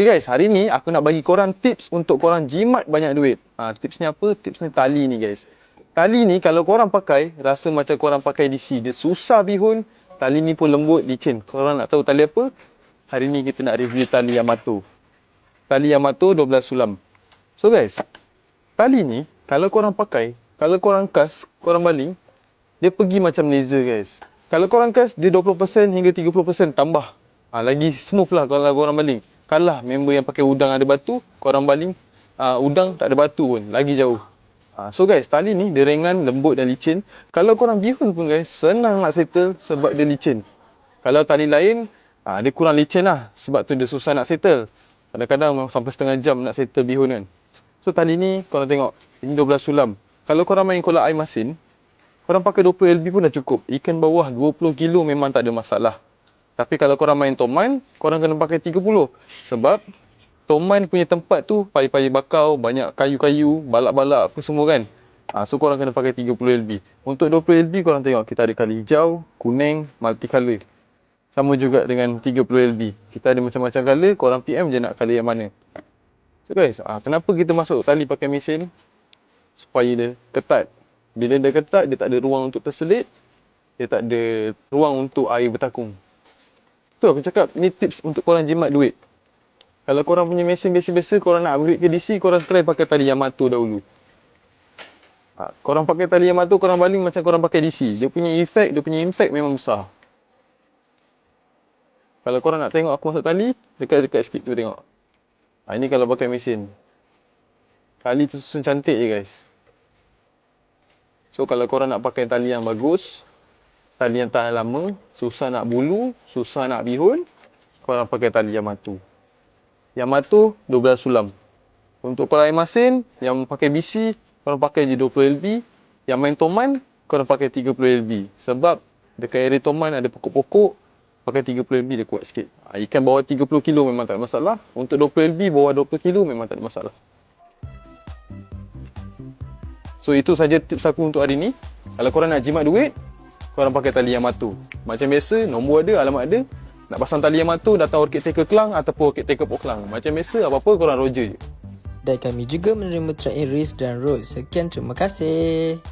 Okay guys, hari ni aku nak bagi korang tips untuk korang jimat banyak duit. Ha, tips ni apa? Tips ni tali ni guys. Tali ni kalau korang pakai, rasa macam korang pakai DC. Dia susah bihun. Tali ni pun lembut, licin. Korang nak tahu tali apa? Hari ni kita nak review tali Yamato. Tali Yamato 12 sulam. So guys, tali ni kalau korang pakai, kalau korang kas, korang baling, dia pergi macam laser guys. Kalau korang kas, dia 20% hingga 30% tambah. Ha, lagi smooth lah kalau korang baling. Kalah member yang pakai udang ada batu, korang baling uh, udang tak ada batu pun, lagi jauh. Ha, so guys, tali ni dia ringan, lembut dan licin. Kalau korang bihun pun guys, senang nak settle sebab dia licin. Kalau tali lain, ha, dia kurang licin lah. Sebab tu dia susah nak settle. Kadang-kadang sampai setengah jam nak settle bihun kan. So tali ni korang tengok, ini 12 sulam. Kalau korang main kolak air masin, korang pakai 20 LB pun dah cukup. Ikan bawah 20 kilo memang tak ada masalah. Tapi kalau korang main toman, korang kena pakai 30. Sebab toman punya tempat tu payah-payah bakau, banyak kayu-kayu, balak-balak apa semua kan. Ha, so korang kena pakai 30 LB. Untuk 20 LB korang tengok kita ada kali hijau, kuning, multicolour. Sama juga dengan 30 LB. Kita ada macam-macam colour, korang PM je nak colour yang mana. So guys, ha, kenapa kita masuk tali pakai mesin? Supaya dia ketat. Bila dia ketat, dia tak ada ruang untuk terselit. Dia tak ada ruang untuk air bertakung. Tu aku cakap, ni tips untuk korang jimat duit. Kalau korang punya mesin biasa-biasa, korang nak upgrade ke DC, korang try pakai tali Yamato dahulu. Ha, korang pakai tali Yamato, korang baling macam korang pakai DC. Dia punya effect, dia punya impact memang besar. Kalau korang nak tengok aku masuk tali, dekat-dekat sikit tu tengok. Ha, ini kalau pakai mesin. Tali tu susun cantik je guys. So kalau korang nak pakai tali yang bagus, tali yang tahan lama, susah nak bulu, susah nak bihun, korang pakai tali Yamato. Yamato 12 sulam. Untuk korang air masin, yang pakai BC, korang pakai je 20 LB. Yang main toman, korang pakai 30 LB. Sebab dekat area toman ada pokok-pokok, pakai 30 LB dia kuat sikit. Ha, ikan bawah 30 kilo memang tak ada masalah. Untuk 20 LB bawah 20 kilo memang tak ada masalah. So itu saja tips aku untuk hari ni. Kalau korang nak jimat duit, korang pakai tali Yamato. Macam biasa, nombor ada, alamat ada. Nak pasang tali Yamato, datang Orchid Taker Kelang ataupun Orchid Taker Poklang. Macam biasa, apa-apa korang roger je. Dan kami juga menerima track race dan road. Sekian terima kasih.